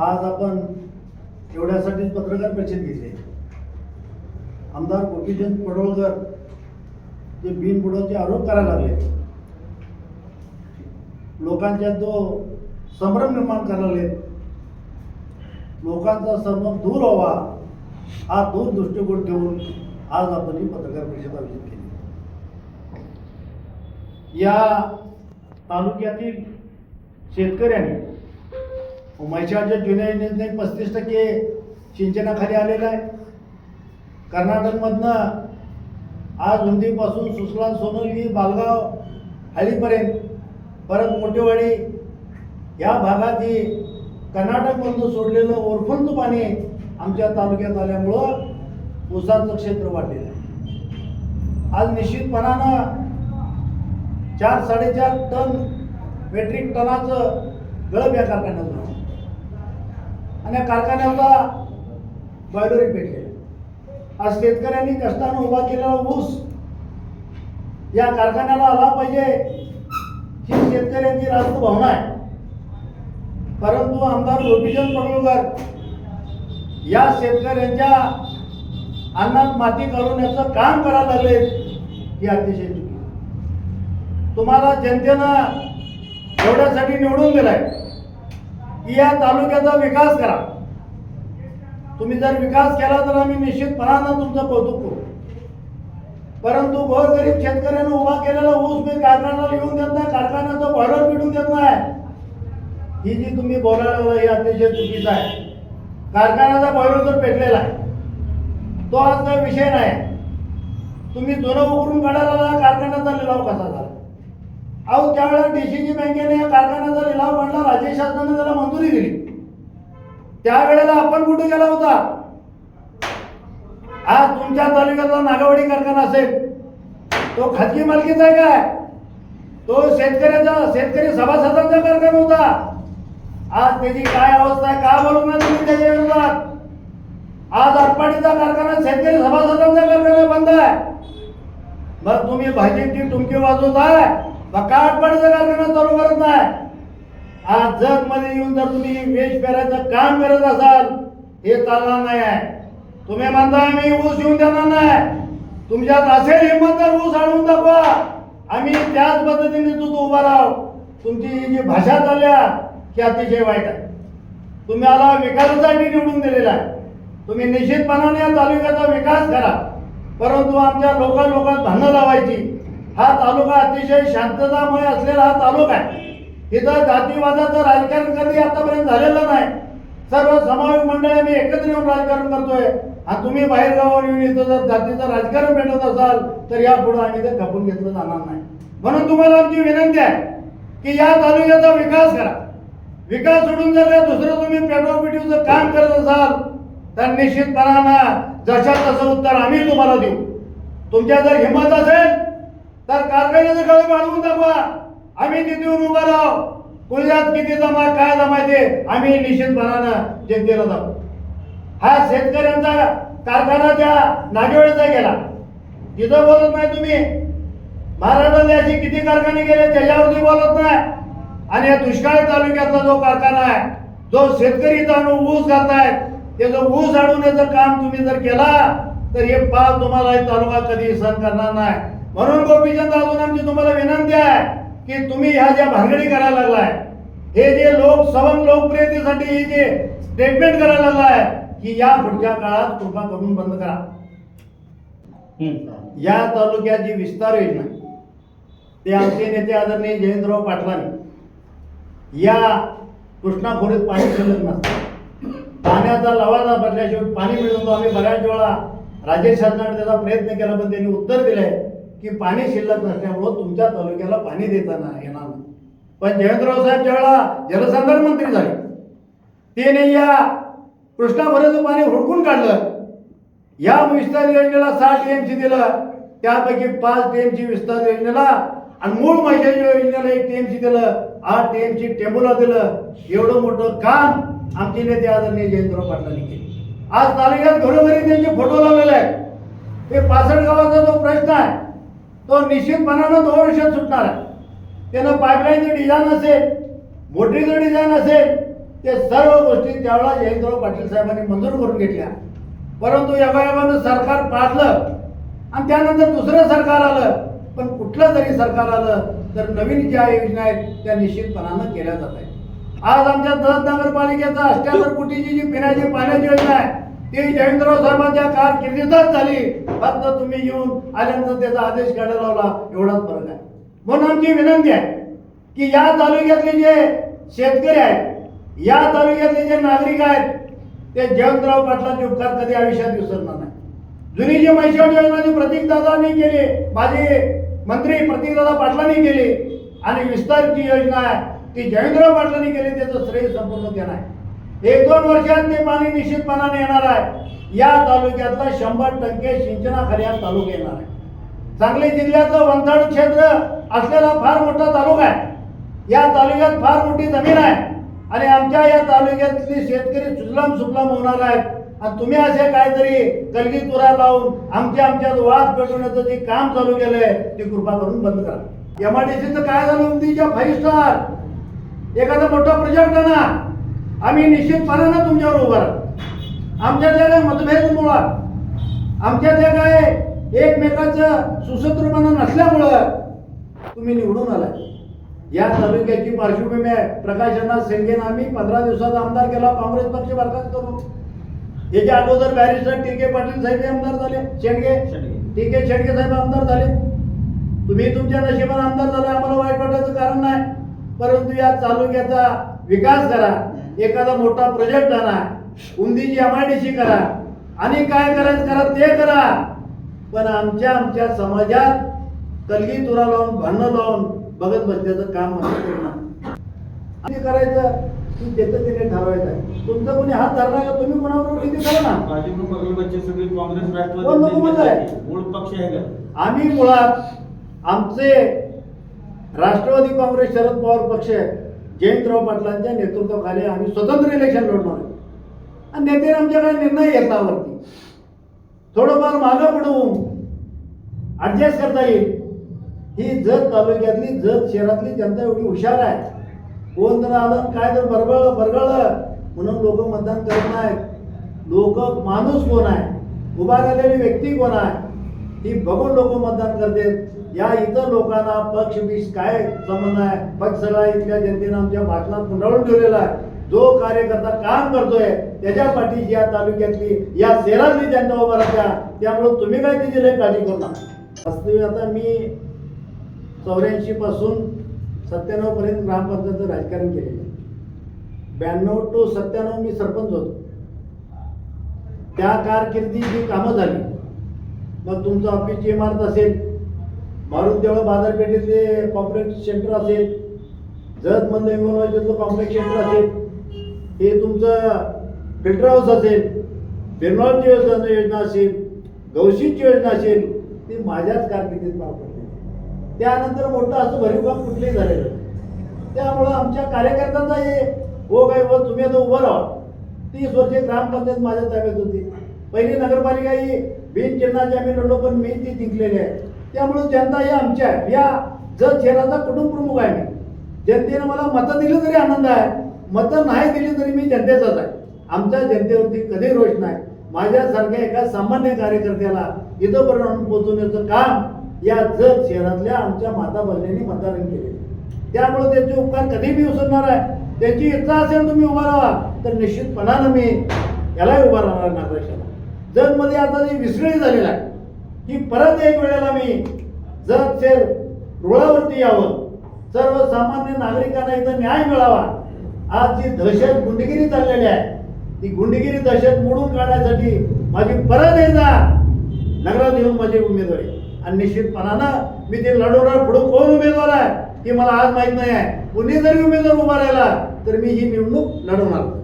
आज आपण एवढ्यासाठीच पत्रकार परिषद घेतली आमदार गोपीचंद पडोळकर जे बिनबुडोचे आरोप करायला लागले लोकांच्या जो संभ्रम निर्माण करायला लागले लोकांचा संभ्रम दूर व्हावा हा दूर दृष्टिकोन ठेवून आज आपण ही पत्रकार परिषद आयोजित केली या तालुक्यातील शेतकऱ्यांनी म्हैसाळच्या जुन्या योजनेने पस्तीस टक्के सिंचनाखाली आलेलं आहे. कर्नाटकमधनं आज उंदीपासून सुसला सोनोली बालगाव हळीपर्यंत परत मोठेवाडी या भागात ही कर्नाटकमधून सोडलेलं ओरफलचं पाणी आमच्या तालुक्यात आल्यामुळं ऊसाचं क्षेत्र वाढलेलं आहे. आज निश्चितपणानं चार साडेचार टन मेट्रिक टनाचं गळप या कारखान्यात आणि या कारखान्याला बॉयलरिंग पेटले आज शेतकऱ्यांनी कष्टानं उभा केलेला ऊस या कारखान्याला आला पाहिजे ही शेतकऱ्यांची रास्त भावना आहे. परंतु आमदार गोपीचंद पडळकर या शेतकऱ्यांच्या अन्नात माती घालवण्याचं काम करायला लागले ही अतिशय चुकी. तुम्हाला जनतेनं एवढ्यासाठी निवडून दिलाय. की या तालुक्याचा विकास करा. तुम्ही जर विकास केला तर आम्ही निश्चितपणानं तुमचं कौतुक करू. परंतु गोरगरीब शेतकऱ्यानं उभा केलेला ऊस मी कारखान्याला येऊन देत नाही कारखान्याचं भाडं पिटून देत नाही. ही जी तुम्ही बोलायला ही हे अतिशय चुकीचं आहे. कारखान्याचा बॉयलर तर पेटलेला आहे तो आज काही विषय नाही. तुम्ही जुनं उघडून काढायला कारखान्याचा लिलाव कसा अहो त्यावेळेला डीसीजी बँकेने या कारखान्याचा लिलाव काढला राज्य शासनाने त्याला मंजुरी दिली. त्यावेळेला आपण कुठे गेला होता? आज तुमच्या तालुक्यातला नागावडी कारखाना असेल. तो खाजगी मालकीचा आहे काय? तो शेतकऱ्याचा शेतकरी सभासदांचा कारखाना होता. आज त्याची काय अवस्था आहे का बोलू तुम्ही त्याच्या विरोधात? आज आटपाडीचा कारखाना शेतकरी सभासदांचा कारखाना बंद आहे. मग तुम्ही भाजीची टुमकी वाजवत आहे मग का कारखाना चालू करत नाही. आज जगमध्ये येऊन जर तुम्ही वेश पेरायचं काम करत असाल हे चालणार नाही. आहे तुम्ही म्हणताय आम्ही ऊस येऊन देणार नाही. तुमच्यात असेल हिंमत तर ऊस आणून दाखवा. आम्ही त्याच पद्धतीने तू उभा राहाव तुमची जी भाषा चालल्या ही अतिशय वाईट आहे. तुम्ही आला विकासासाठी निवडून दिलेला आहे. तुम्ही निश्चितपणाने या तालुक्याचा विकास करा. परंतु आमच्या लोकल लोकात भांडणं लावायची. हा तालुका अतिशय शांततामय असलेला हा तालुका आहे. इथं जातीवादाचं राजकारण कधी आतापर्यंत झालेलं नाही. सर्व समावेश मंडळ आम्ही एकत्र येऊन राजकारण करतोय. आणि तुम्ही बाहेर गावावर येऊन इथं जर जातीचं राजकारण भेटत असाल तर यापुढे आम्ही ते खपून घेतलं जाणार नाही. म्हणून तुम्हाला आमची विनंती आहे की या तालुक्याचा विकास करा. विकास सोडून जर दुसरं तुम्ही पेट्रोल काम करत असाल तर निश्चितपणानं जशा तसं उत्तर आम्ही तुम्हाला देऊ. तुमच्या जर हिंमत असेल तर कारखान्याचं गळ बांधून दाखवा. आम्ही तिथून उभा राहू? कुल्यात किती जमा काय जमायचे? आम्ही निश्चितपणानं जनतेला जाऊ. हा शेतकऱ्यांचा कारखाना त्या नागेवाडीचा गेला. तिथं बोलत नाही तुम्ही. महाराष्ट्रातले असे किती कारखाने गेले त्याच्यावरती बोलत नाही. आणि या दुष्काळी तालुक्यातला जो कारखाना आहे जो शेतकरी जाणून ऊस घालतायत त्याचं ऊस अडवण्याचं काम तुम्ही जर केला तर हे पाव तुम्हाला तालुका कधी सहन करणार नाही. म्हणून गोपीचंद अजून आमची तुम्हाला विनंती आहे की तुम्ही ह्या ज्या भानगडी करायला लागलाय हे जे लोक सवंग लोकप्रियतेसाठी हे जे स्टेटमेंट करायला लागलाय की या पुढच्या काळात कृपा करून बंद करा. या तालुक्याची विस्तार योजना. ते आमचे नेते आदरणीय जयंतराव पाटलांनी. या कृष्णा खोरीत पाणी शिल्लक नसतं. पाण्याचा लवादा बदल्याशिवाय पाणी मिळून आम्ही बऱ्याच वेळा राज्य शासनाने त्याचा प्रयत्न केला पण त्यांनी उत्तर दिलंय. की पाणी शिल्लक नसल्यामुळं तुमच्या तालुक्याला पाणी देताना येणार नाही. पण जयंतराव साहेब ज्यावेळेला जलसंधारण मंत्री झाले त्याने या कृष्णाभराचं पाणी हुडकून काढलं. या विस्तार योजनेला सहा टीएमसी दिलं त्यापैकी पाच टीएमसी विस्तार योजनेला आणि मूळ महिला योजनेला एक टीएमसी दिलं आठ टीएमसी टेंबूला दिलं. एवढं मोठं काम आमचे नेते आदरणीय जयंतराव पाटलांनी केले. आज तालुक्यात घरोघरी त्यांचे फोटो लावलेले आहेत. हे पासड गावाचा जो प्रश्न आहे तो निश्चितपणानं दोन वर्षात सुटणार आहे. त्यानं पाईपलाईनचं डिझाईन असेल मोटरीचं डिझाईन असेल ते सर्व गोष्टी त्यावेळेला जयंतराव पाटील साहेबांनी मंजूर करून घेतल्या. परंतु योगायोगानं सरकार पाडलं आणि त्यानंतर दुसरं सरकार आलं पण कुठलं जरी सरकार आलं तर नवीन ज्या योजना आहेत त्या निश्चितपणानं केल्या जात आहेत. आज आमच्या दहत नगरपालिकेचा अष्ट्याहत्तर कोटीची जी पिण्याची पाण्याची योजना आहे ती जयंतराव साहेबांच्या कारकिर्दीतच झाली. फक्त तुम्ही येऊन आल्यानंतर त्याचा आदेश काढायला लावला एवढाच फरक आहे. म्हणून आमची विनंती आहे की या तालुक्यातले जे शेतकरी आहेत या तालुक्यातले जे नागरिक आहेत ते जयंतराव पाटलांचे उपकार कधी आयुष्यात विसरणार नाही. जुनी जी मैशाळ योजना जी प्रतीकदादांनी केली माझे मंत्री प्रतीकदादा पाटलांनी केली आणि विस्तार जी योजना आहे ती जयंतराव पाटलांनी केली त्याचं श्रेय संपूर्ण त्यांना आहे. एक दोन वर्षात ते पाणी निश्चितपणाने येणार आहे. या तालुक्यातला शंभर टक्के सिंचनाखाली हा तालुका येणार आहे. सांगली जिल्ह्याचं वंथाड क्षेत्र असलेला फार मोठा तालुका आहे. या तालुक्यात फार मोठी जमीन आहे. आणि आमच्या या तालुक्यातली शेतकरी सुजलाम सुफलाम होणार आहेत. आणि तुम्ही असे काहीतरी कलगी तुरा लावून आमच्या आमच्यात वाद पेटवण्याचं जे काम चालू केलंय ते कृपा करून बंद करा. एम आय डी सीचं काय झालं उमदीच्या फाईव्ह स्टार एखादा मोठा प्रोजेक्ट आणा. आम्ही निश्चितपणानं तुमच्यावर उभा राहू आमच्यातल्या काय मतभेद मुळात. आमच्यातल्या काय एकमेकाचं सुसूत्रपणा नसल्यामुळं तुम्ही निवडून आलाय. या तालुक्याची पार्श्वभूमी आहे. प्रकाशनाथ सेंगेन आम्ही पंधरा दिवसात आमदार केला काँग्रेस पक्ष बरखास्त करून. याच्या अगोदर barrister T K Patil saheb आमदार झाले. शेडगे? टी के शेडगे साहेब आमदार झाले. तुम्ही तुमच्या नशिबाने आमदार झाले आम्हाला वाईट वाटायचं कारण नाही. परंतु या तालुक्याचा विकास करा. एखादा मोठा प्रोजेक्ट आणा. उंदीची एमआयडीसी करा आणि काय करायचं करा ते करा. पण आमच्या आमच्या समाजात कलगी तुरा लावून भांडणं लावून बघत बसल्याचं काम. आणि करायचं की त्याचं तिने ठरवायचं. आहे तुमचं कोणी हात धरला का तुम्ही कोणाबरोबर किती करा ना? बच्चे सगळे काँग्रेस? राष्ट्रवादी मूळ पक्ष आहे का? आम्ही मुळात आमचे राष्ट्रवादी काँग्रेस शरद पवार पक्ष जयंतराव पाटलांच्या नेतृत्वाखाली आम्ही स्वतंत्र इलेक्शन लढणार आणि नेत्याने आमच्याकडे निर्णय निर्णय घेतलावरती थोडंफार मागं पुढून ॲडजस्ट करता येईल. ही जत तालुक्यातली जत शहरातली जनता एवढी हुशार आहे. कोण तर आलं काय जर बरबळ बरगळलं म्हणून लोक मतदान करत नाहीत. लोक माणूस कोण आहे? उभा राहिलेली व्यक्ती कोण आहे? ही बघून लोक मतदान करतात या इतर लोकांना पक्ष बिश काय संबंध आहे? पक्ष सगळा इथल्या जनतेनं आमच्या भाषणात गुंडाळून ठेवलेला आहे. जो कार्यकर्ता काम करतोय त्याच्या पाठीशी या तालुक्यातली या शहरातली त्यांना उभा राहत्या. त्यामुळे तुम्ही काय त्याची लय काळजी करू नका. वास्तविक आता मी चौऱ्याऐंशी पासून सत्त्याण्णव पर्यंत ग्रामपंचायतचं राजकारण केलेलं आहे. ब्याण्णव टू सत्त्याण्णव मी सरपंच होतो. त्या कारकिर्दी जी कामं झाली. मग तुमचं ऑफिसची इमारत असेल मारुत देवळ बाजारपेठेतले कॉम्प्लेक्स सेंटर असेल जत मंद युनिव्हर्सिटीतलं कॉम्प्लेक्स सेंटर असेल हे तुमचं फिल्टर हाऊस असेल बिरनॉलची योजना योजना असेल गौशीची योजना असेल ती माझ्याच कारकिर्दीत पार पडली त्यानंतर मोठं असं भरीव काम कुठलंही झालेलं त्यामुळं आमच्या कार्यकर्त्यांचा हे हो काय व तुम्ही आता उभं राहा. तीस वर्षे ग्रामपंचायत माझ्या ताब्यात होती. पहिली नगरपालिका ही बिनचिन्हाची आम्ही लढलो पण मी ती जिंकलेली आहे. त्यामुळं जनता ही आमच्या आहे. या जर शहराचा कुटुंब प्रमुख आहे मी. जनतेनं मला मतं दिली तरी आनंद आहे. मतं नाही दिली तरी मी जनतेचाच आहे. आमच्या जनतेवरती कधी रोष नाही. माझ्यासारख्या एका सामान्य कार्यकर्त्याला इथंपर्यंत पोहोचवण्याचं काम या जत शहरातल्या आमच्या माता बहिणींनी मतदान केले त्यामुळे त्यांचे उपकार कधी मी उसरणार आहे. त्यांची इच्छा असेल तुम्ही उभा राहा तर निश्चितपणानं मी यालाही उभा राहणार नागरिकाला जतमध्ये आता जी विसरणी झालेला आहे की परत एक वेळेला मी जत शेर रुळावरती यावं. सर्वसामान्य नागरिकांना इथं न्याय मिळावा. आज जी दहशत गुंडगिरी चाललेली आहे ती गुंडगिरी दहशत मोडून काढण्यासाठी माझी परत एकदा नगरात येऊन माझी उमेदवारी आणि निश्चितपणानं मी ते लढवणार पुढं कोण उमेदवार आहे हे मला आज माहीत नाही आहे. कुणी जरी उमेदवार उभा राहिला तर मी ही निवडणूक लढवणार.